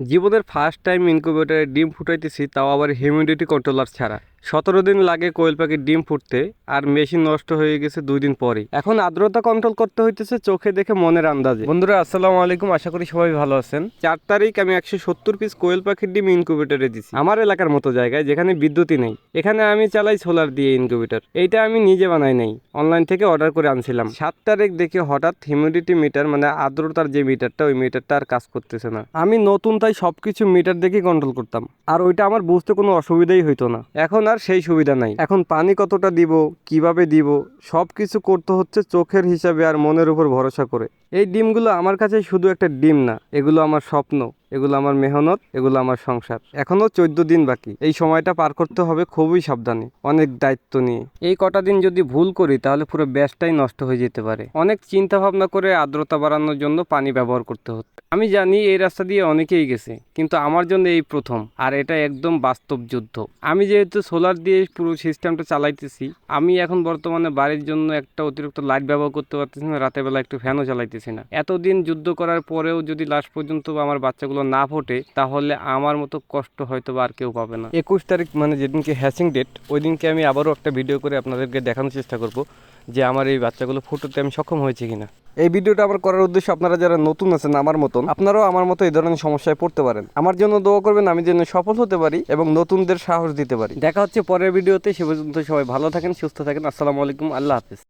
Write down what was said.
জীবনের first time ইনকিউবেটরে ডিম ফুটাইতেছি তাও আবার হিউমিডিটি কন্ট্রোলার ছাড়া। সতেরো দিন লাগে কোয়েল পাখির ডিম ফুটতে আর মেশিন নষ্ট হয়ে গেছে দুই দিন পরেই এখন আর্দ্রতা কন্ট্রোল করতে হইতেছে চোখে দেখে মনের আন্দাজে। বন্ধুরা আসসালামু আলাইকুম আশা করি সবাই ভালো আছেন। চার তারিখ আমি একশো সত্তর পিস কোয়েল পাখির ডিম ইনকিউবেটরে দিছি। আমার এলাকার মতো জায়গায় যেখানে বিদ্যুৎই নেই। এখানে আমি চালাই সোলার দিয়ে ইনকিউবেটর এইটা আমি নিজে বানাই নাই। অনলাইন থেকে অর্ডার করে আনছিলাম। সাত তারিখ দেখে হঠাৎ হিউমিডিটি মিটার মানে আর্দ্রতার যে মিটারটা ওই মিটারটা আর কাজ করতেছে না। আমি নতুন তাই সবকিছু মিটার দেখে কন্ট্রোল করতাম। আর ওইটা আমার বুঝতে কোনো অসুবিধাই হইতো না। এখন আর সেই সুবিধা নাই। এখন পানি কতটা দিব, কীভাবে দিব সব কিছু করতে হচ্ছে চোখের হিসাবে আর মনের উপর ভরসা করে। এই ডিমগুলো আমার কাছে শুধু একটা ডিম না, এগুলো আমার স্বপ্ন। এগুলো আমার মেহনত, এগুলো আমার সংসার। এখনও চোদ্দ দিন বাকি। এই সময়টা পার করতে হবে খুবই সাবধানে, অনেক দায়িত্ব নিয়ে। এই কটা দিন যদি ভুল করি, তাহলে পুরো ব্যাসটাই নষ্ট হয়ে যেতে পারে। অনেক চিন্তা ভাবনা করে আর্দ্রতা বাড়ানোর জন্য পানি ব্যবহার করতে হতো। আমি জানি এই রাস্তা দিয়ে অনেকেই গেছে, কিন্তু আমার জন্য এই প্রথম, আর এটা একদম বাস্তব যুদ্ধ। আমি যেহেতু সোলার দিয়ে পুরো সিস্টেমটা চালাইতেছি, আমি এখন বর্তমানে বাড়ির জন্য একটা অতিরিক্ত লাইট ব্যবহার করতে পারতেছি না, রাতের বেলা একটু ফ্যানও চালাইতেছি না। এতদিন যুদ্ধ করার পরেও যদি লাস্ট পর্যন্ত আমার বাচ্চাগুলো না ফোটে, তাহলে আমার মতো কষ্ট হয়তো বা আর কেউ পাবে না। একুশ তারিখ মানে যেদিনকে হ্যাচিং ডেট ওই দিনকে আমি আবারও একটা ভিডিও করে আপনাদেরকে দেখানোর চেষ্টা করব যে আমার এই বাচ্চাগুলো ফুটোতে আমি সক্ষম হয়েছি কিনা। এই ভিডিওটা আমার করার উদ্দেশ্য আপনারা যারা নতুন আছেন আমার মতন, আপনারাও আমার মতো এই ধরনের সমস্যায় পড়তে পারেন। আমার জন্য দোয়া করবেন, আমি যেন সফল হতে পারি এবং নতুনদের সাহস দিতে পারি। দেখা হচ্ছে পরের ভিডিওতে সে পর্যন্ত সবাই ভালো থাকেন, সুস্থ থাকেন, আসসালামু আলাইকুম, আল্লাহ হাফিজ।